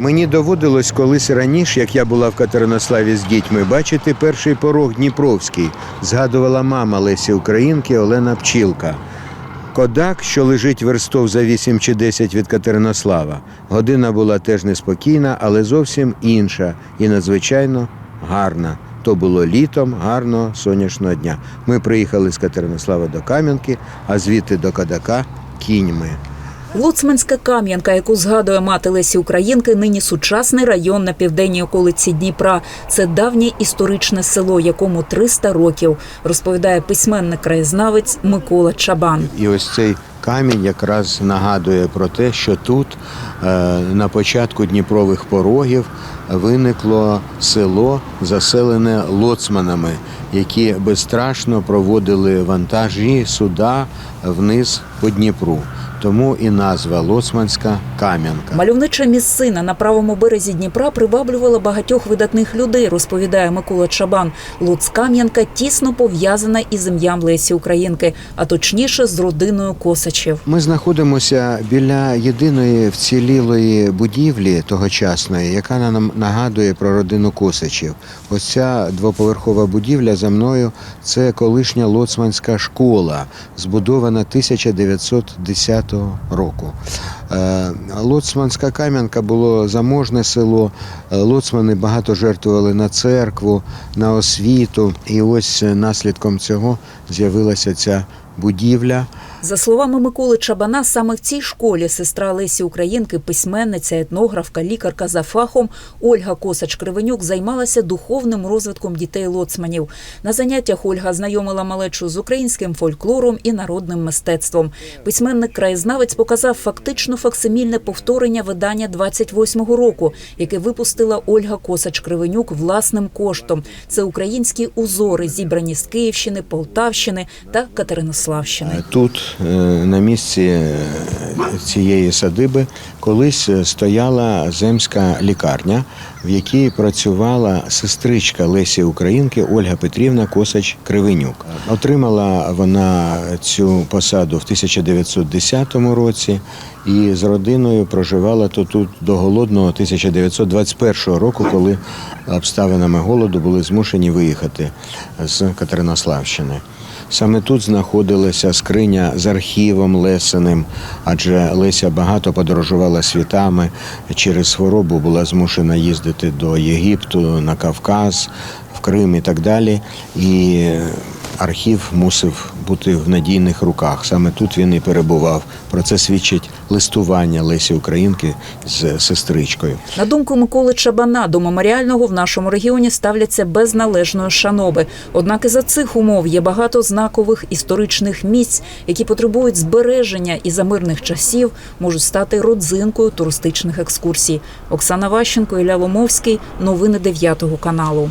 Мені доводилось колись раніше, як я була в Катеринославі з дітьми, бачити перший порог Дніпровський, згадувала мама Лесі Українки Олена Пчілка. Кодак, що лежить верстов за 8 чи 10 від Катеринослава. Година була теж неспокійна, але зовсім інша і надзвичайно гарна. То було літом гарного сонячного дня. Ми приїхали з Катеринослава до Кам'янки, а звідти до Кадака кіньми. Луцманська Кам'янка, яку згадує мати Лесі Українки, нині сучасний район на південній околиці Дніпра. Це давнє історичне село, якому 300 років, розповідає письменник краєзнавець Микола Чабан. І ось цей камінь якраз нагадує про те, що тут е, на початку Дніпрових порогів виникло село, заселене лоцманами, які безстрашно проводили вантажі суда вниз по Дніпру. Тому і назва Лоцманська Кам'янка. Мальовнича місцина на правому березі Дніпра приваблювала багатьох видатних людей, розповідає Микола Чабан. Луцкам'янка тісно пов'язана із ім'ям Лесі Українки, а точніше з родиною Косачів. Ми знаходимося біля єдиної вцілілої будівлі тогочасної, яка нам нагадує про родину Косачів. Ось ця двоповерхова будівля за мною це колишня лоцманська школа, збудована 1910 року. Е, Лоцманська Кам'янка було заможне село. Е, Лоцмани багато жертвували на церкву, на освіту. І ось е, наслідком цього з'явилася ця будівля. За словами Миколи Чабана, саме в цій школі сестра Лесі Українки, письменниця, етнографка, лікарка за фахом Ольга Косач Кривенюк займалася духовним розвитком дітей лоцманів. На заняттях Ольга знайомила малечу з українським фольклором і народним мистецтвом. Письменник краєзнавець показав фактично факсимільне повторення видання 28-го року, яке випустила Ольга Косач Кривенюк власним коштом. Це українські узори, зібрані з Київщини, Полтавщини та Катеринославщини. Е, Тут, на місці е, цієї садиби, колись е, стояла земська лікарня, в якій працювала сестричка Лесі Українки Ольга Петрівна Косач Кривенюк. Отримала вона цю посаду в 1910 році і з родиною проживала то тут до голодного 1921 року, коли обставинами голоду були змушені виїхати з Катеринославщини. Саме тут знаходилася скриня з архівом Лесиним, адже Леся багато подорожувала світами. Через хворобу була змушена їздити до Єгипту, на Кавказ, в Крим і так далі. І архів мусив бути в надійних руках. Саме тут він і перебував. Про це свідчить листування Лесі Українки з сестричкою. На думку Миколи Чабана, до меморіального в нашому регіоні ставляться без належної шаноби. Однак і за цих умов є багато знакових історичних місць, які потребують збереження і за мирних часів можуть стати родзинкою туристичних екскурсій. Оксана Ващенко, Ілля Ломовський. Новини 9 каналу.